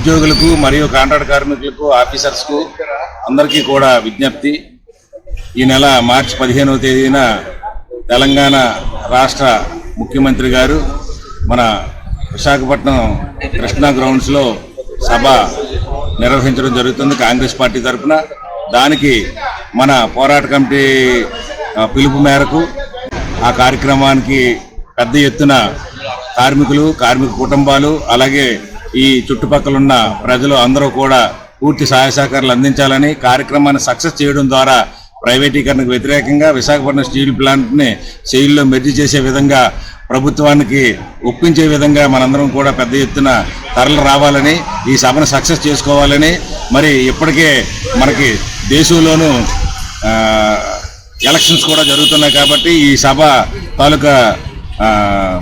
ఉద్యోగులకు మరియు కాంట్రాక్ట్ కార్మికులకు ఆఫీసర్స్కు అందరికీ కూడా విజ్ఞప్తి. ఈ నెల మార్చి పదిహేనవ తేదీన తెలంగాణ రాష్ట్ర ముఖ్యమంత్రి గారు మన విశాఖపట్నం కృష్ణా గ్రౌండ్స్లో సభ నిర్వహించడం జరుగుతుంది కాంగ్రెస్ పార్టీ తరఫున దానికి మన పోరాట కమిటీ పిలుపు మేరకు ఆ కార్యక్రమానికి పెద్ద ఎత్తున కార్మికులు కార్మిక కుటుంబాలు అలాగే ఈ చుట్టుపక్కల ఉన్న ప్రజలు అందరూ కూడా పూర్తి సహాయ సహకారాలు అందించాలని కార్యక్రమాన్ని సక్సెస్ చేయడం ద్వారా ప్రైవేటీకరణకు వ్యతిరేకంగా విశాఖపట్నం స్టీల్ ప్లాంట్ని సెయిల్లో మెర్జీ చేసే విధంగా ప్రభుత్వానికి ఒప్పించే విధంగా మనందరం కూడా పెద్ద ఎత్తున తరలి రావాలని ఈ సభను సక్సెస్ చేసుకోవాలని మరి ఇప్పటికే మనకి దేశంలోనూ ఎలక్షన్స్ కూడా జరుగుతున్నాయి కాబట్టి ఈ సభ తాలూకా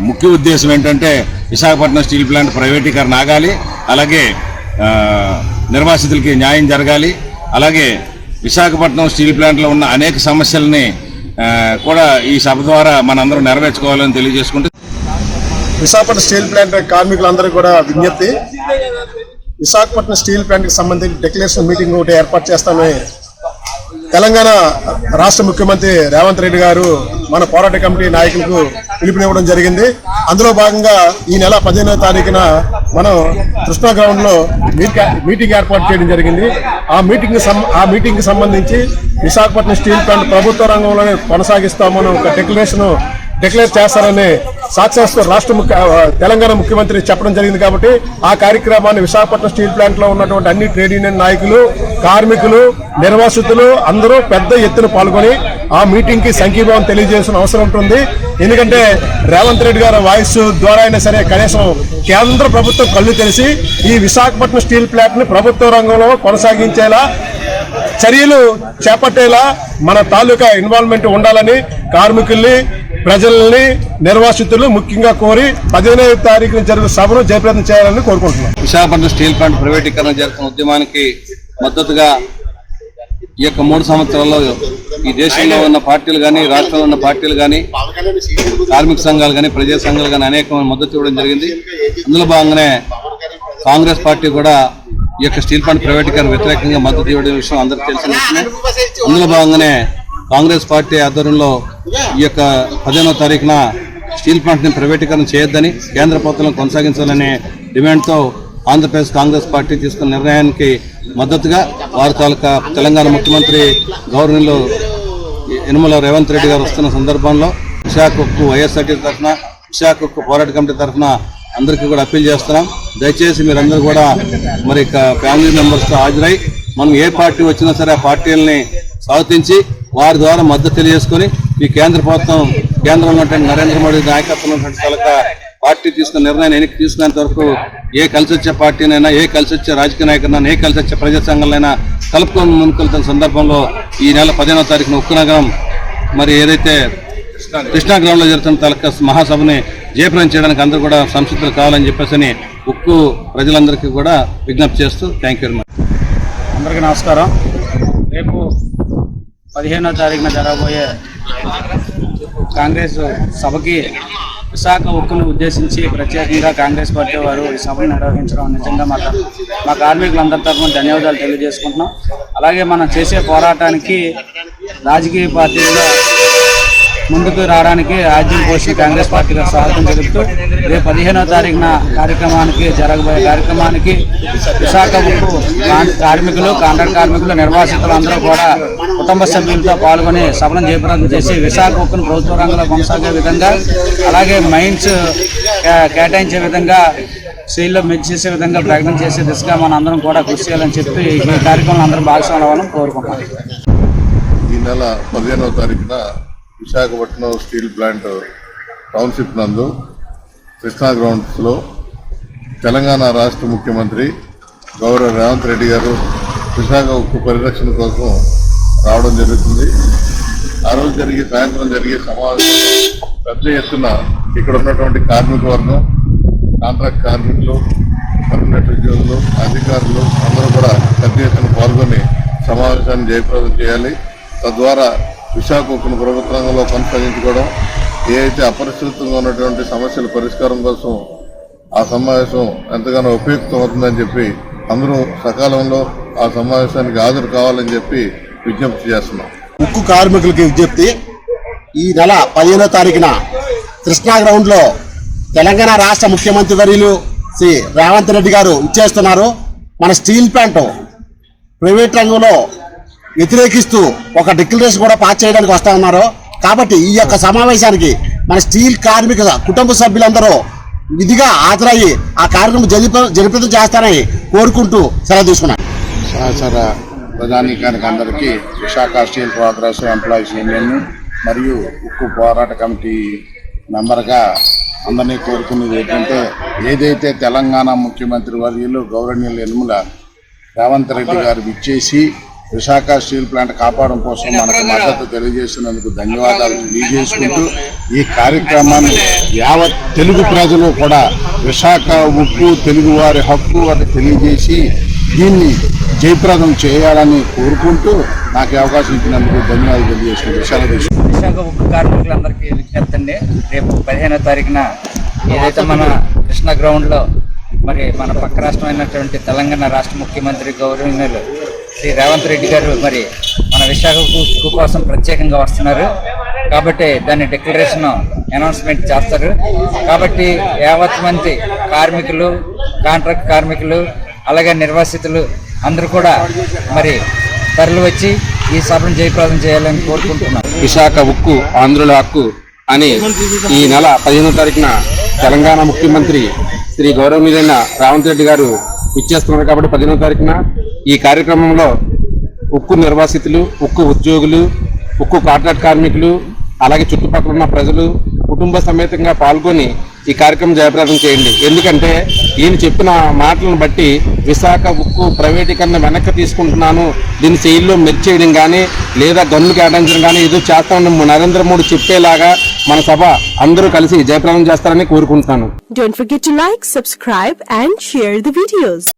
ముఖ్య ఉద్దేశం ఏంటంటే విశాఖపట్నం స్టీల్ ప్లాంట్ ప్రైవేటీకరణ ఆగాలి. అలాగే నిర్వాసితులకి న్యాయం జరగాలి. అలాగే విశాఖపట్నం స్టీల్ ప్లాంట్లో ఉన్న అనేక సమస్యల్ని కూడా ఈ సభ ద్వారా మనందరం నెరవేర్చుకోవాలని తెలియజేసుకుంటూ విశాఖపట్నం స్టీల్ ప్లాంట్ కార్మికులందరూ కూడా విజ్ఞప్తి. విశాఖపట్నం స్టీల్ ప్లాంట్కి సంబంధించి డిక్లరేషన్ మీటింగ్ ఒకటి ఏర్పాటు చేస్తామని తెలంగాణ రాష్ట్ర ముఖ్యమంత్రి రేవంత్ రెడ్డి గారు మన పోరాట కమిటీ నాయకులకు పిలుపునివ్వడం జరిగింది. అందులో భాగంగా ఈ నెల పదిహేనవ తారీఖున మనం కృష్ణా గ్రౌండ్లో మీటింగ్ ఏర్పాటు చేయడం జరిగింది. ఆ మీటింగ్ ఆ మీటింగ్కి సంబంధించి విశాఖపట్నం స్టీల్ ప్లాంట్ ప్రభుత్వ రంగంలోనే కొనసాగిస్తామని ఒక డిక్లరేషన్ డిక్లేర్ చేస్తారని సాక్షాత్తు రాష్ట్ర ముఖ్య తెలంగాణ ముఖ్యమంత్రి చెప్పడం జరిగింది కాబట్టి ఆ కార్యక్రమాన్ని విశాఖపట్నం స్టీల్ ప్లాంట్లో ఉన్నటువంటి అన్ని ట్రేడ్ యూనియన్ నాయకులు కార్మికులు నిర్వాసితులు అందరూ పెద్ద ఎత్తున పాల్గొని ఆ మీటింగ్కి సంఘీభావం తెలియజేసిన అవసరం ఉంటుంది. ఎందుకంటే రేవంత్ రెడ్డి గారి వాయిస్ ద్వారా అయినా సరే కనీసం కేంద్ర ప్రభుత్వం కళ్ళు తెలిసి ఈ విశాఖపట్నం స్టీల్ ప్లాంట్ని ప్రభుత్వ రంగంలో కొనసాగించేలా చర్యలు చేపట్టేలా మన తాలూకా ఇన్వాల్వ్మెంట్ ఉండాలని కార్మికుల్ని ప్రజల్ని నిర్వాసితులు ముఖ్యంగా కోరి పదిహేనవ తారీఖున జరిగిన సభను జయప్రదం చేయాలని కోరుకుంటున్నాం. విశాఖపట్నం స్టీల్ ప్లాంట్ ప్రైవేటీకరణ జరుగుతున్న ఉద్యమానికి మద్దతుగా ఈ యొక్క మూడు సంవత్సరాల్లో ఈ దేశంలో ఉన్న పార్టీలు కానీ రాష్ట్రంలో ఉన్న పార్టీలు కానీ కార్మిక సంఘాలు కానీ ప్రజా సంఘాలు కానీ అనేక మద్దతు ఇవ్వడం జరిగింది. అందులో భాగంగానే కాంగ్రెస్ పార్టీ కూడా ఈ యొక్క స్టీల్ ప్లాంట్ ప్రైవేటీకరణ వ్యతిరేకంగా మద్దతు ఇవ్వడం విషయం అందరికీ తెలిసిన అందులో భాగంగానే కాంగ్రెస్ పార్టీ ఆధ్వర్యంలో ఈ యొక్క పదిహేనో తారీఖున స్టీల్ ప్లాంట్ని ప్రైవేటీకరణ చేయొద్దని కేంద్ర ప్రభుత్వం కొనసాగించాలనే డిమాండ్తో ఆంధ్రప్రదేశ్ కాంగ్రెస్ పార్టీ తీసుకున్న నిర్ణయానికి మద్దతుగా వారి తాలూకా తెలంగాణ ముఖ్యమంత్రి గవర్నర్లు యనుమల రేవంత్ రెడ్డి గారు వస్తున్న సందర్భంలో విశాఖకు వైఎస్ఆర్టీ తరఫున విశాఖకు పోరాట కమిటీ తరఫున అందరికీ కూడా అప్పీల్ చేస్తున్నాం. దయచేసి మీరందరూ కూడా మరి ఫ్యామిలీ మెంబర్స్తో హాజరై మనం ఏ పార్టీ వచ్చినా సరే ఆ పార్టీలని స్వాగతించి వారి ద్వారా మద్దతు తెలియజేసుకుని ఈ కేంద్ర ప్రభుత్వం కేంద్రంలో ఉన్నటువంటి నరేంద్ర మోడీ నాయకత్వంలో ఉన్నటువంటి పార్టీ తీసుకున్న నిర్ణయాన్ని వెనక్కి తీసుకునేంత వరకు ఏ కలిసి వచ్చే పార్టీనైనా ఏ కలిసి వచ్చే రాజకీయ నాయకులైనా ఏ కలిసి వచ్చే ప్రజా సంఘాలైనా కలుపుకొని ముందుకెళ్తున్న సందర్భంలో ఈ నెల పదిహేనవ తారీఖున ఉక్కునగరం మరి ఏదైతే కృష్ణా గ్రౌండ్లో జరుగుతున్న తాలూకా మహాసభని జయప్రదం చేయడానికి అందరూ కూడా సంసిద్ధులు కావాలని చెప్పేసి ఉక్కు ప్రజలందరికీ కూడా విజ్ఞప్తి చేస్తూ థ్యాంక్ యూ వెరీ మచ్ అందరికీ నమస్కారం. రేపు పదిహేనో తారీఖున జరగబోయే కాంగ్రెస్ సభకి విశాఖ ఉక్కును ఉద్దేశించి ప్రత్యేకంగా కాంగ్రెస్ పార్టీ వారు ఈ సభను నిర్వహించడం నిజంగా మా మా కార్మికులందరి తరఫున ధన్యవాదాలు తెలియజేసుకుంటున్నాం. అలాగే మనం చేసే పోరాటానికి రాజకీయ పార్టీల్లో ముందుకు రావడానికి రాజ్యం పోషి కాంగ్రెస్ పార్టీగా స్వాగతం తెలుపుతూ రేపు పదిహేనో తారీఖున కార్యక్రమానికి జరగబోయే కార్యక్రమానికి విశాఖ ఉక్కు కాన్- కార్మికులు కాంట్రాక్ట్ కార్మికులు నిర్వాసితులు అందరూ కూడా కుటుంబ సభ్యులతో పాల్గొని సభను జయప్రదం చేసి విశాఖ ఉక్కును ప్రభుత్వ రంగంలో కొనసాగే విధంగా అలాగే మైన్స్ కేటాయించే విధంగా స్త్రీల్లో మెచ్చేసే విధంగా ప్రకటన చేసే దిశగా మన అందరం కూడా కృషి చేయాలని చెప్పి ఈ కార్యక్రమంలో అందరూ భాగస్వామ్యం అవ్వాలని కోరుకుంటున్నాం. ఈ నెల పదిహేనవ తారీఖున విశాఖపట్నం స్టీల్ ప్లాంట్ టౌన్షిప్ నందు కృష్ణా గ్రౌండ్స్లో తెలంగాణ రాష్ట్ర ముఖ్యమంత్రి గౌరవ రేవంత్ రెడ్డి గారు విశాఖ ఉక్కు పరిరక్షణ కోసం రావడం జరుగుతుంది. ఆ రోజు జరిగే సాయంత్రం జరిగే సమావేశంలో పెద్ద ఎత్తున ఇక్కడ ఉన్నటువంటి కార్మిక వర్గం కాంట్రాక్ట్ కార్మికులు పర్మనెంట్ ఉద్యోగులు అధికారులు అందరూ కూడా పెద్ద ఎత్తున పాల్గొని సమావేశాన్ని జయప్రదం చేయాలి. తద్వారా విశాఖ ఉక్కును ప్రభుత్వ రంగంలో కొనసాగించుకోవడం ఏ అయితే ఉన్నటువంటి సమస్యల పరిష్కారం కోసం ఆ సమావేశం ఎంతగానో ఉపయుక్తం అవుతుందని చెప్పి అందరూ సకాలంలో ఆ సమావేశానికి హాజరు కావాలని చెప్పి విజ్ఞప్తి చేస్తున్నాం. ఉక్కు కార్మికులకి విజ్ఞప్తి ఈ నెల పదిహేనో తారీఖున కృష్ణా గ్రౌండ్లో తెలంగాణ రాష్ట్ర ముఖ్యమంత్రి వర్యులు శ్రీ రేవంత్ రెడ్డి గారు ఇచ్చేస్తున్నారు మన స్టీల్ ప్లాంట్ ప్రైవేట్ రంగంలో వ్యతిరేకిస్తూ ఒక డిక్లరేషన్ కూడా పాస్ చేయడానికి వస్తా ఉన్నారు. కాబట్టి ఈ యొక్క సమావేశానికి మన స్టీల్ కార్మిక కుటుంబ సభ్యులందరూ విధిగా హాజరయ్యి ఆ కార్యక్రమం జరిప జరిపితం చేస్తారని కోరుకుంటూ సెలవు తీసుకున్నాను. సహచర ప్రధానికానికి అందరికీ Visakha steel progress employees union మరియు ఉక్కు పోరాట కమిటీ మెంబర్గా అందరినీ కోరుకునేది ఏంటంటే ఏదైతే తెలంగాణ ముఖ్యమంత్రి వర్యులు గౌరవనీయులు యనుమల రేవంత్ రెడ్డి గారు విచ్చేసి విశాఖ స్టీల్ ప్లాంట్ కాపాడడం కోసం మనకు మద్దతు తెలియజేసినందుకు ధన్యవాదాలు తెలియజేసుకుంటూ ఈ కార్యక్రమాన్ని యావత్ తెలుగు ప్రజలు కూడా విశాఖ ఉక్కు తెలుగువారి హక్కు అని తెలియజేసి దీన్ని జయప్రదం చేయాలని కోరుకుంటూ నాకు అవకాశం ఇచ్చినందుకు ధన్యవాదాలు తెలియజేసుకుంటూ తీసుకుంటున్నాను. విశాఖ ఉక్కు కార్మికులందరికీ విజ్ఞప్తి అండి రేపు పదిహేనో తారీఖున ఏదైతే మన కృష్ణ గ్రౌండ్లో మరి మన పక్క రాష్ట్రం అయినటువంటి తెలంగాణ రాష్ట్ర ముఖ్యమంత్రి గౌరవనీయులు శ్రీ రేవంత్ రెడ్డి గారు మరి మన విశాఖ కోసం ప్రత్యేకంగా వస్తున్నారు. కాబట్టి దాన్ని డిక్లరేషన్ అనౌన్స్మెంట్ చేస్తారు. కాబట్టి యావత్ మంది కార్మికులు కాంట్రాక్ట్ కార్మికులు అలాగే నిర్వాసితులు అందరూ కూడా మరి తరలి వచ్చి ఈ సభను జయప్రదం చేయాలని కోరుకుంటున్నారు. విశాఖ ఉక్కు ఆంధ్రుల హక్కు అని ఈ నెల పదిహేనో తారీఖున తెలంగాణ ముఖ్యమంత్రి శ్రీ గౌరవనీయులైన రేవంత్ రెడ్డి గారు ఇచ్చేస్తున్నారు కాబట్టి పదిహేనో తారీఖున ఈ కార్యక్రమంలో ఉక్కు నిర్వాసితులు ఉక్కు ఉద్యోగులు ఉక్కు కాంట్రాక్ట్ కార్మికులు అలాగే చుట్టుపక్కల ఉన్న ప్రజలు కుటుంబ సమేతంగా పాల్గొని ఈ కార్యక్రమం జయప్రదం చేయండి. ఎందుకంటే ఈయన చెప్పిన మాటలను బట్టి విశాఖ ఉక్కు ప్రైవేటీకరణ వెనక్కి తీసుకుంటున్నాను. దీన్ని సెయిల్లో మెర్చేయడం కానీ లేదా గన్ను కేటాయించడం కానీ ఏదో చేస్తామని నరేంద్ర మోడీ చెప్పేలాగా మన సభ అందరూ కలిసి జయప్రదం చేస్తారని కోరుకుంటున్నాను.